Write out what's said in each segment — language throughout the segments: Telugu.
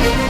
Музика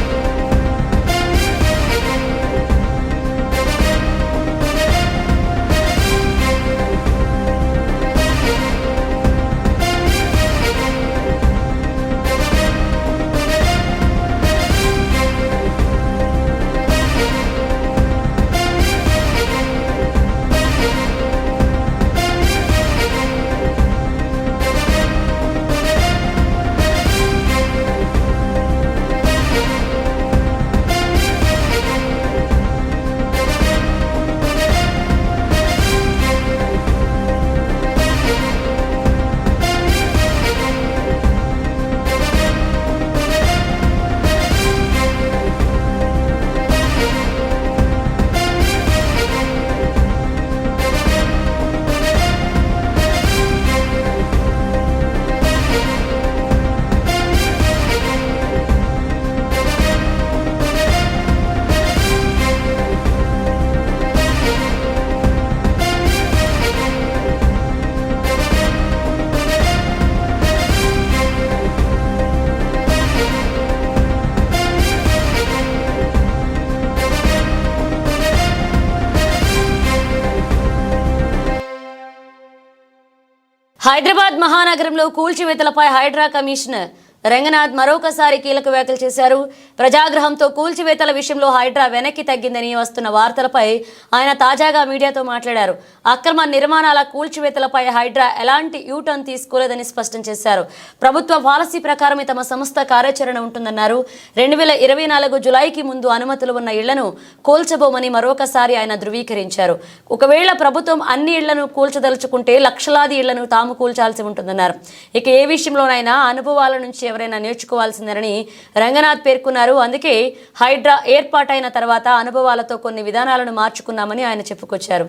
హైదరాబాద్ మహానగరంలో కూల్చివేతలపై హైడ్రా కమిషనర్ రంగనాథ్ మరొకసారి కీలక వ్యాఖ్యలు చేశారు. ప్రజాగ్రహంతో కూల్చివేతల విషయంలో హైడ్రా వెనక్కి తగ్గిందని వస్తున్న వార్తలపై ఆయన తాజాగా మీడియాతో మాట్లాడారు. అక్రమ నిర్మాణాల కూల్చివేతలపై హైడ్రా ఎలాంటి యూటర్న్ తీసుకోలేదని స్పష్టం చేశారు. ప్రభుత్వ పాలసీ ప్రకారమే తమ సంస్థ కార్యాచరణ ఉంటుందన్నారు. రెండు వేల ఇరవై నాలుగు జులైకి ముందు అనుమతులు ఉన్న ఇళ్ళను కూల్చబోమని మరొకసారి ఆయన ధృవీకరించారు. ఒకవేళ ప్రభుత్వం అన్ని ఇళ్ళను కూల్చదలుచుకుంటే లక్షలాది ఇళ్ళను తాము కూల్చాల్సి ఉంటుందన్నారు. ఇక ఏ విషయంలోనైనా అనుభవాల నుంచి ఎవరైనా నేర్చుకోవాల్సిందేనని రంగనాథ్ పేర్కొన్నారు. అందుకే హైడ్రా ఏర్పాటైన తర్వాత అనుభవాలతో కొన్ని విధానాలను మార్చుకున్నామని ఆయన చెప్పుకొచ్చారు.